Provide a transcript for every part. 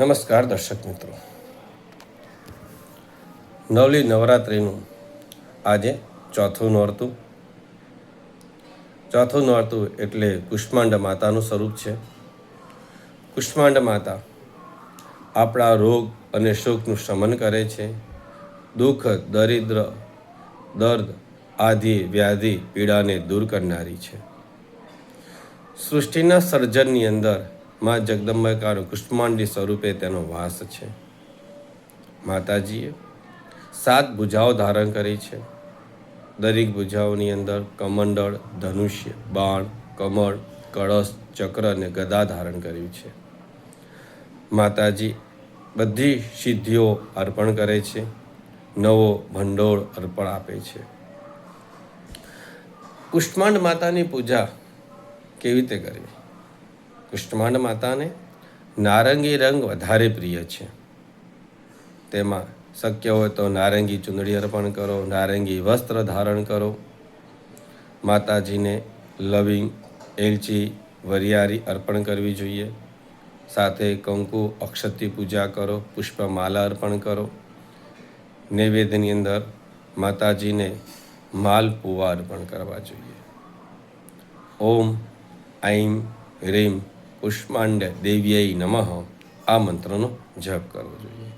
નમસ્કાર દર્શક મિત્રો. નવલી નવરાત્રિનું આજે ચોથું નોરતું. ચોથું નોરતું એટલે કુષ્માંડ માતાનું સ્વરૂપ છે. કુષ્માંડ માતા આપણા રોગ અને શોકનું શમન કરે છે. દુઃખ, દરિદ્ર, દર્દ આદિ, વ્યાધિ, પીડાને દૂર કરનારી છે. સૃષ્ટિના સર્જનની અંદર મા જગદંબાકાનું કુષ્માંડી સ્વરૂપે તેનો વાસ છે. માતાજીએ સાત ભુજાઓ ધારણ કરી છે. દરેક ભુજાઓની અંદર કમંડળ, ધનુષ્ય, બાણ, કમળ, કળશ, ચક્ર અને ગદા ધારણ કર્યું છે. માતાજી બધી સિદ્ધિઓ અર્પણ કરે છે. નવો ભંડોળ અર્પણ આપે છે. કુષ્માંડ માતાની પૂજા કેવી રીતે કરવી? કુષ્માંડ માતાને નારંગી રંગ વધારે પ્રિય છે. તેમાં શક્ય હોય તો નારંગી ચૂંદડી અર્પણ કરો, નારંગી વસ્ત્ર ધારણ કરો. માતાજીને લવિંગ, એલચી, વરિયાળી અર્પણ કરવી જોઈએ. સાથે કંકુ, અક્ષતી પૂજા કરો, પુષ્પમાલા અર્પણ કરો. નૈવેદ્યની અંદર માતાજીને માલપુવા અર્પણ કરવા જોઈએ. ઓમ ઐમ હ્રીમ કુષ્માંડ દેવ્યય નમઃ. આ મંત્રનો જપ કરવો જોઈએ.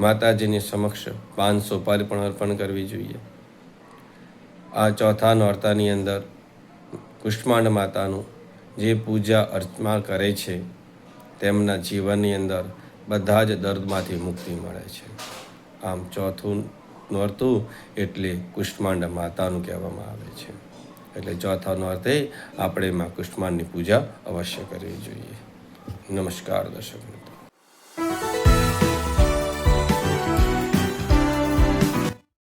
માતાજીની સમક્ષ પાન સોપારી પણ અર્પણ કરવી જોઈએ. આ ચોથા નોરતાની અંદર કુષ્માંડ માતાનું જે પૂજા અર્ચના કરે છે, તેમના જીવનની અંદર બધા જ દર્દમાંથી મુક્તિ મળે છે. આમ ચોથું નોરતું એટલે કુષ્માંડ માતાનું કહેવામાં આવે છે. એટલે ચોથા નોરતે આપણે માં કુષ્માંડની પૂજા અવશ્ય કરવી જોઈએ. નમસ્કાર દર્શક. મિત્રો